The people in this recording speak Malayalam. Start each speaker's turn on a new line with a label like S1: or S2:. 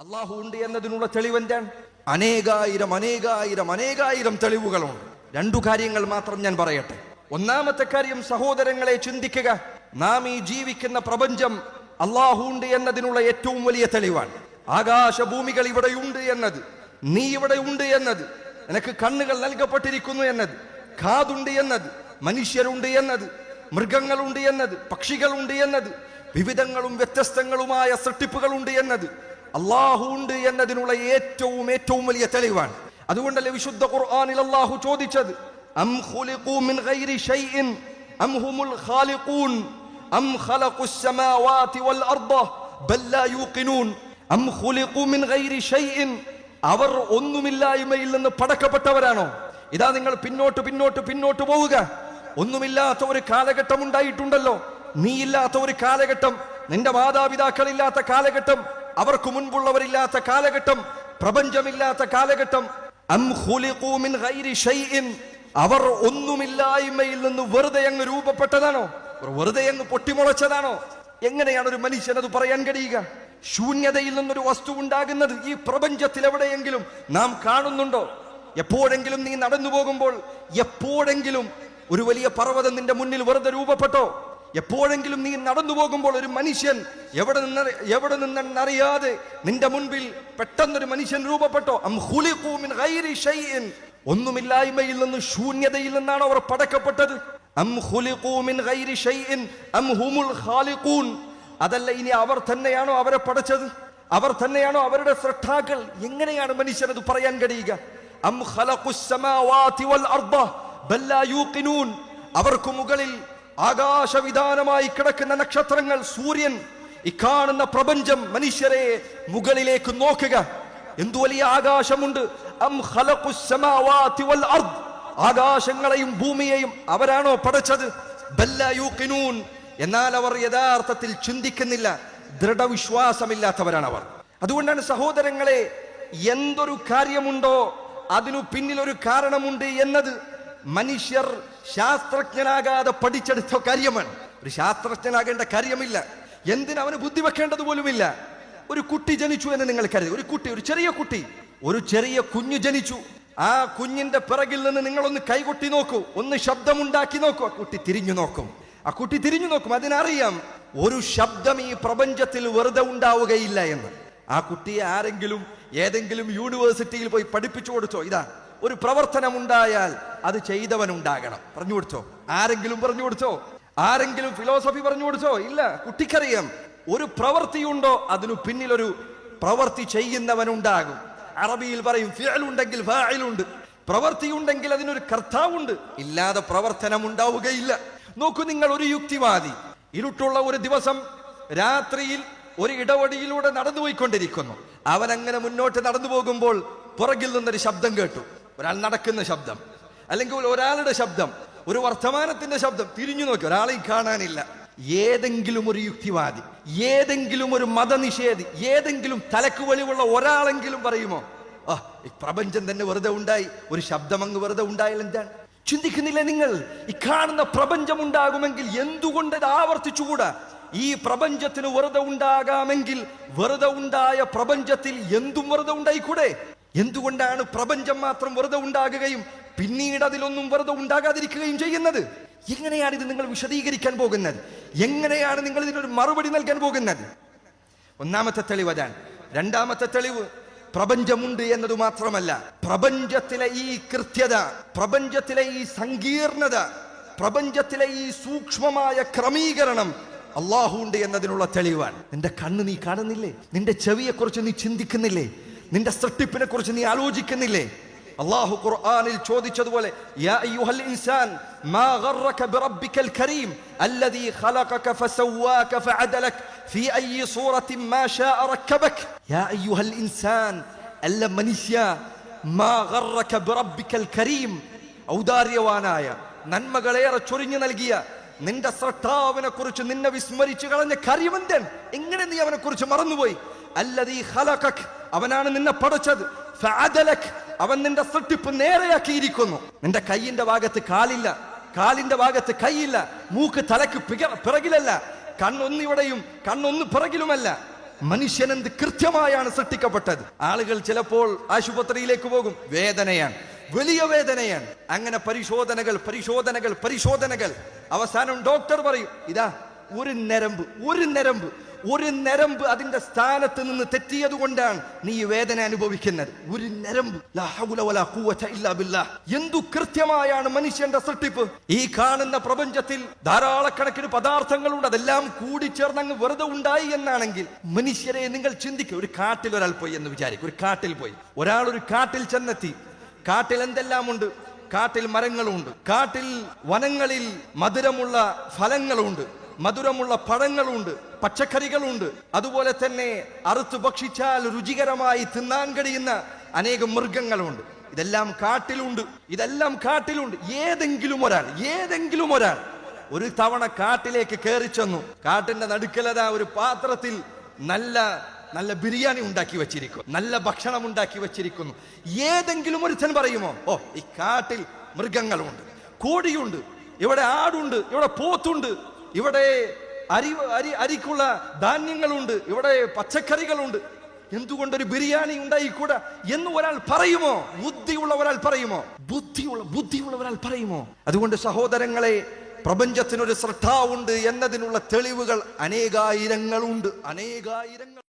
S1: അള്ളാഹു ഉണ്ട് എന്നതിനുള്ള തെളിവ് എന്താണ്? അനേകായിരം അനേകായിരം അനേകായിരം തെളിവുകളുണ്ട്. രണ്ടു കാര്യങ്ങൾ മാത്രം ഞാൻ പറയട്ടെ. ഒന്നാമത്തെ കാര്യം സഹോദരങ്ങളെ ചിന്തിക്കുക. നാം ഈ ജീവിക്കുന്ന പ്രപഞ്ചം അള്ളാഹു ഉണ്ട് എന്നതിനുള്ള ഏറ്റവും വലിയ തെളിവാണ്. ആകാശഭൂമികൾ ഇവിടെയുണ്ട് എന്നത് നീ ഇവിടെ ഉണ്ട് എന്നത് നിനക്ക് കണ്ണുകൾ നൽകപ്പെട്ടിരിക്കുന്നു എന്നത് കാതുണ്ട് എന്നത് മനുഷ്യരുണ്ട് എന്നത് മൃഗങ്ങളുണ്ട് എന്നത് പക്ഷികളുണ്ട് എന്നത് വിവിധങ്ങളും വ്യത്യസ്തങ്ങളുമായ സൃഷ്ടിപ്പുകളുണ്ട് എന്നത് അള്ളാഹു ഉണ്ട് എന്നതിനുള്ള ഏറ്റവും ഏറ്റവും വലിയ തെളിവാണ്. അതുകൊണ്ടല്ലേ വിശുദ്ധ ഖുർആനിൽ അള്ളാഹു ചോദിച്ചത്? അം മിൻ ഗൈരി അം ഹുമുൽ ഖാലിഖൂൻ അം ഖലഖുസ് വൽ അർദ അം മിൻ ഗൈരി അവർ ഒന്നുമില്ലായ്മയിൽ നിന്ന് പടക്കപ്പെട്ടവരാണോ? ഇതാ നിങ്ങൾ പിന്നോട്ട് പിന്നോട്ട് പിന്നോട്ട് പോവുക. ഒന്നുമില്ലാത്ത ഒരു കാലഘട്ടം ഉണ്ടായിട്ടുണ്ടല്ലോ. നീ ഇല്ലാത്ത ഒരു കാലഘട്ടം നിന്റെ മാതാപിതാക്കളില്ലാത്ത കാലഘട്ടം അവർക്ക് മുൻപുള്ളവരില്ലാത്ത കാലഘട്ടം പ്രപഞ്ചമില്ലാത്ത കാലഘട്ടം. അവർ ഒന്നുമില്ലായ്മയിൽ നിന്ന് വെറുതെ അങ്ങ് രൂപപ്പെട്ടതാണോ? വെറുതെ അങ്ങ് പൊട്ടിമുളച്ചതാണോ? എങ്ങനെയാണ് ഒരു മനുഷ്യൻ അത് പറയാൻ കഴിയുക? ശൂന്യതയിൽ നിന്നൊരു വസ്തു ഉണ്ടാകുന്നത് ഈ പ്രപഞ്ചത്തിൽ എവിടെയെങ്കിലും നാം കാണുന്നുണ്ടോ? എപ്പോഴെങ്കിലും നീ നടന്നു പോകുമ്പോൾ എപ്പോഴെങ്കിലും ഒരു വലിയ പർവതം നിന്റെ മുന്നിൽ വെറുതെ രൂപപ്പെട്ടോ? എപ്പോഴെങ്കിലും നീ നടന്നു പോകുമ്പോൾ ഒരു മനുഷ്യൻ എവിടെ നിന്ന് എവിടെ നിന്നെന്നറിയാതെ നിന്റെ മുൻപിൽ പെട്ടെന്നൊരു മനുഷ്യൻ രൂപപ്പെട്ടോ? ഒന്നുമില്ലായ്മയിൽ നിന്ന് ശൂന്യതയിൽ നിന്നാണ് അവർ പടക്കപ്പെട്ടത്. അതല്ല ഇനി അവർ തന്നെയാണോ അവരെ പടച്ചത്? അവർ തന്നെയാണോ അവരുടെ ശ്രദ്ധാക്കൾ? എങ്ങനെയാണ് മനുഷ്യനത് പറയാൻ കഴിയുക? അം ഖലഖുസ് സമാവാതി വൽ അർദ ബൽ ലാ അവർക്ക് മുകളിൽ ആകാശവിധാനമായി കിടക്കുന്ന നക്ഷത്രങ്ങൾ സൂര്യൻ ഈ കാണുന്ന പ്രപഞ്ചം മനുഷ്യരെ മുകളിലേക്ക് നോക്കുക. എന്തു വലിയ ആകാശമുണ്ട്? ആകാശങ്ങളെയും ഭൂമിയെയും അവരാണോ പടച്ചത്? എന്നാൽ അവർ യഥാർത്ഥത്തിൽ ചിന്തിക്കുന്നില്ല. ദൃഢവിശ്വാസമില്ലാത്തവരാണ് അവർ അതുകൊണ്ടാണ് സഹോദരങ്ങളെ എന്തൊരു കാര്യമുണ്ടോ അതിനു പിന്നിലൊരു കാരണമുണ്ട് എന്നത് മനുഷ്യർ ശാസ്ത്രജ്ഞനാകാതെ പഠിച്ചെടുത്ത കാര്യമാണ്. ഒരു ശാസ്ത്രജ്ഞനാകേണ്ട കാര്യമില്ല. എന്തിന് അവന് ബുദ്ധി വെക്കേണ്ടത് പോലുമില്ല. ഒരു കുട്ടി ജനിച്ചു എന്ന് നിങ്ങൾ കരുതി. ഒരു കുട്ടി ഒരു ചെറിയ കുട്ടി. ഒരു ചെറിയ കുഞ്ഞു ജനിച്ചു. ആ കുഞ്ഞിന്റെ പിറകിൽ നിന്ന് നിങ്ങളൊന്ന് കൈകൊട്ടി നോക്കൂ. ഒന്ന് ശബ്ദമുണ്ടാക്കി നോക്കൂ. ആ കുട്ടി തിരിഞ്ഞു നോക്കും. ആ കുട്ടി തിരിഞ്ഞു നോക്കും. അതിനറിയാം ഒരു ശബ്ദം ഈ പ്രപഞ്ചത്തിൽ വെറുതെ ഉണ്ടാവുകയില്ല എന്ന്. ആ കുട്ടിയെ ആരെങ്കിലും ഏതെങ്കിലും യൂണിവേഴ്സിറ്റിയിൽ പോയി പഠിപ്പിച്ചു കൊടുത്തോ? ഇതാ ഒരു പ്രവർത്തനമുണ്ടായാൽ അത് ചെയ്തവൻ ഉണ്ടാകണം പറഞ്ഞു കൊടുത്തോ? ആരെങ്കിലും പറഞ്ഞു കൊടുത്തോ? ആരെങ്കിലും ഫിലോസഫി പറഞ്ഞു കൊടുത്തോ? ഇല്ല കുട്ടിക്കറിയാം. ഒരു പ്രവൃത്തിയുണ്ടോ അതിനു പിന്നിലൊരു പ്രവൃത്തി ചെയ്യുന്നവനുണ്ടാകും. അറബിയിൽ പറയും ഫിയലുണ്ടെങ്കിൽ ഫാഇലുണ്ട്. പ്രവൃത്തിയുണ്ടെങ്കിൽ അതിനൊരു കർത്താവുണ്ട്. ഇല്ലാതെ പ്രവർത്തനം ഉണ്ടാവുകയില്ല നോക്കൂ നിങ്ങൾ ഒരു യുക്തിവാദി. ഇരുട്ടുള്ള ഒരു ദിവസം രാത്രിയിൽ ഒരു ഇടവടിയിലൂടെ നടന്നുപോയിക്കൊണ്ടിരിക്കുന്നു. അവൻ അങ്ങനെ മുന്നോട്ട് നടന്നു പോകുമ്പോൾ പുറകിൽ നിന്നൊരു ശബ്ദം കേട്ടു. ഒരാൾ നടക്കുന്ന ശബ്ദം. അല്ലെങ്കിൽ ഒരാളുടെ ശബ്ദം ഒരു വർത്തമാനത്തിന്റെ ശബ്ദം. തിരിഞ്ഞു നോക്കി ഒരാളെ കാണാനില്ല. ഏതെങ്കിലും ഒരു യുക്തിവാദി ഏതെങ്കിലും ഒരു മതനിഷേധി ഏതെങ്കിലും തലക്ക് വെളിവുള്ള ഒരാളെങ്കിലും പറയുമോ ആ പ്രപഞ്ചം തന്നെ വെറുതെ ഉണ്ടായി ഒരു ശബ്ദം അങ്ങ് വെറുതെ ഉണ്ടായാൽ എന്താണ്? ചിന്തിക്കുന്നില്ല നിങ്ങൾ? ഈ കാണുന്ന പ്രപഞ്ചം ഉണ്ടാകുമെങ്കിൽ എന്തുകൊണ്ട് ആവർത്തിച്ചുകൂടാ? ഈ പ്രപഞ്ചത്തിന് വെറുതെ ഉണ്ടാകാമെങ്കിൽ വെറുതെ ഉണ്ടായ പ്രപഞ്ചത്തിൽ എന്തും വെറുതെ ഉണ്ടായിക്കൂടെ? എന്തുകൊണ്ടാണ് പ്രപഞ്ചം മാത്രം വെറുതെ ഉണ്ടാകുകയും പിന്നീട് അതിലൊന്നും വെറുതെ ഉണ്ടാകാതിരിക്കുകയും ചെയ്യുന്നത്? എങ്ങനെയാണ് ഇത് നിങ്ങൾ വിശദീകരിക്കാൻ പോകുന്നത്? എങ്ങനെയാണ് നിങ്ങൾ ഇതിനൊരു മറുപടി നൽകാൻ പോകുന്നത്? ഒന്നാമത്തെ തെളിവ് അതാണ്. രണ്ടാമത്തെ തെളിവ് പ്രപഞ്ചമുണ്ട് എന്നത് മാത്രമല്ല പ്രപഞ്ചത്തിലെ ഈ കൃത്യത പ്രപഞ്ചത്തിലെ ഈ സങ്കീർണത പ്രപഞ്ചത്തിലെ ഈ സൂക്ഷ്മമായ ക്രമീകരണം അള്ളാഹു ഉണ്ട് എന്നതിനുള്ള തെളിവാണ്. നിന്റെ കണ്ണ് നീ കാണുന്നില്ലേ? നിന്റെ ചെവിയെക്കുറിച്ച് നീ ചിന്തിക്കുന്നില്ലേ? നിന്റെ സൃഷ്ടിപ്പിനെ കുറിച്ച് നീ ആലോചിക്കുന്നില്ലേ അള്ളാഹു ഖുർആനിൽ ചോദിച്ചതുപോലെ യാ അയ്യുഹൽ ഇൻസാൻ മാ ഗർറക ബിറബ്ബിക്കൽ കരീം അല്ലദീ ഖലഖക ഫസവ്വാക ഫഅദലക ഫീ അയ്യി സൂറത്തിൻ മാ ശാഅ റക്കബക യാ അയ്യുഹൽ ഇൻസാൻ അല്ല മനുഷ്യ മാ ഗർറക ബിറബ്ബിക്കൽ കരീം ഔദാര്യവാനായ നന്മകളേറെ ചൊരിഞ്ഞു നൽകിയ നിന്റെ സൃഷ്ടാവിനെ കുറിച്ച് നിന്നെ വിസ്മരിച്ചു കളഞ്ഞ കാര്യമെന്തൻ എങ്ങനെ നീ അവനെ കുറിച്ച് മറന്നുപോയി അല്ലതീ ഖലഖക് അവനാണ് നിന്നെ പടച്ചത്. അവൻ നിന്റെ സൃഷ്ടിപ്പ് നേരെയാക്കിയിരിക്കുന്നു. നിന്റെ കൈയിന്റെ ഭാഗത്ത് കാലില്ല. കാലിന്റെ ഭാഗത്ത് കൈയില്ല. മൂക്ക് തലക്ക് പിറകിലല്ല പിറകിലല്ല. കണ്ണൊന്നിവിടെയും കണ്ണൊന്ന് പിറകിലുമല്ല. മനുഷ്യനെന്ത് കൃത്യമായാണ് സൃഷ്ടിക്കപ്പെട്ടത്? ആളുകൾ ചിലപ്പോൾ ആശുപത്രിയിലേക്ക് പോകും. വേദനയാണ്. വലിയ വേദനയാണ്. അങ്ങനെ പരിശോധനകൾ പരിശോധനകൾ പരിശോധനകൾ. അവസാനം ഡോക്ടർ പറയും ഇതാ ഒരു നരമ്പ് ഒരു നരമ്പ് ഒരു നരമ്പ് അതിന്റെ സ്ഥാനത്ത് നിന്ന് തെറ്റിയത് കൊണ്ടാണ് നീ വേദന അനുഭവിക്കുന്നത്. ഒരു നരമ്പ്. എന്തു കൃത്യമായാണ് മനുഷ്യന്റെ സൃഷ്ടിപ്പ്? ഈ കാണുന്ന പ്രപഞ്ചത്തിൽ ധാരാളക്കണക്കിന് പദാർത്ഥങ്ങളുണ്ട്. അതെല്ലാം കൂടിച്ചേർന്ന് അങ്ങ് വെറുതെ ഉണ്ടായി എന്നാണെങ്കിൽ മനുഷ്യരെ നിങ്ങൾ ചിന്തിക്കുക ഒരു കാട്ടിൽ ഒരാൾ പോയി എന്ന് വിചാരിക്കും. ഒരു കാട്ടിൽ പോയി. ഒരാൾ ഒരു കാട്ടിൽ ചെന്നെത്തി. കാട്ടിൽ എന്തെല്ലാം ഉണ്ട് കാട്ടിൽ മരങ്ങളുണ്ട്. കാട്ടിൽ വനങ്ങളിൽ മധുരമുള്ള ഫലങ്ങളുണ്ട്. മധുരമുള്ള പഴങ്ങളുണ്ട് പച്ചക്കറികളുണ്ട്. അതുപോലെ തന്നെ അറുത്ത് ഭക്ഷിച്ചാൽ രുചികരമായി തിന്നാൻ കഴിയുന്ന അനേകം മൃഗങ്ങളുണ്ട്. ഇതെല്ലാം കാട്ടിലുണ്ട്. ഇതെല്ലാം കാട്ടിലുണ്ട്. ഏതെങ്കിലും ഒരാൾ ഏതെങ്കിലും ഒരാൾ ഒരു തവണ കാട്ടിലേക്ക് കയറി ചെന്നു. കാട്ടിന്റെ നടുക്കലതാ ഒരു പാത്രത്തിൽ നല്ല നല്ല ബിരിയാണി ഉണ്ടാക്കി വെച്ചിരിക്കുന്നു. നല്ല ഭക്ഷണം ഉണ്ടാക്കി വെച്ചിരിക്കുന്നു. ഏതെങ്കിലും ഒരുത്തൻ പറയുമോ ഓ ഈ കാട്ടിൽ മൃഗങ്ങളുണ്ട്. കോടിയുണ്ട് ഇവിടെ ആടുണ്ട്. ഇവിടെ പോത്തുണ്ട്. ഇവിടെ അരി അരി അരിക്കുള്ള ധാന്യങ്ങളുണ്ട്. ഇവിടെ പച്ചക്കറികളുണ്ട്. എന്തുകൊണ്ടൊരു ബിരിയാണി ഉണ്ടായിക്കൂടാ എന്ന് ഒരാൾ പറയുമോ? ബുദ്ധിയുള്ള ഒരാൾ പറയുമോ? ബുദ്ധിയുള്ള ബുദ്ധിയുള്ള ഒരാൾ പറയുമോ? അതുകൊണ്ട് സഹോദരങ്ങളെ പ്രപഞ്ചത്തിനൊരു ശ്രദ്ധാവുണ്ട് എന്നതിനുള്ള തെളിവുകൾ അനേകായിരങ്ങളുണ്ട്. അനേകായിരങ്ങൾ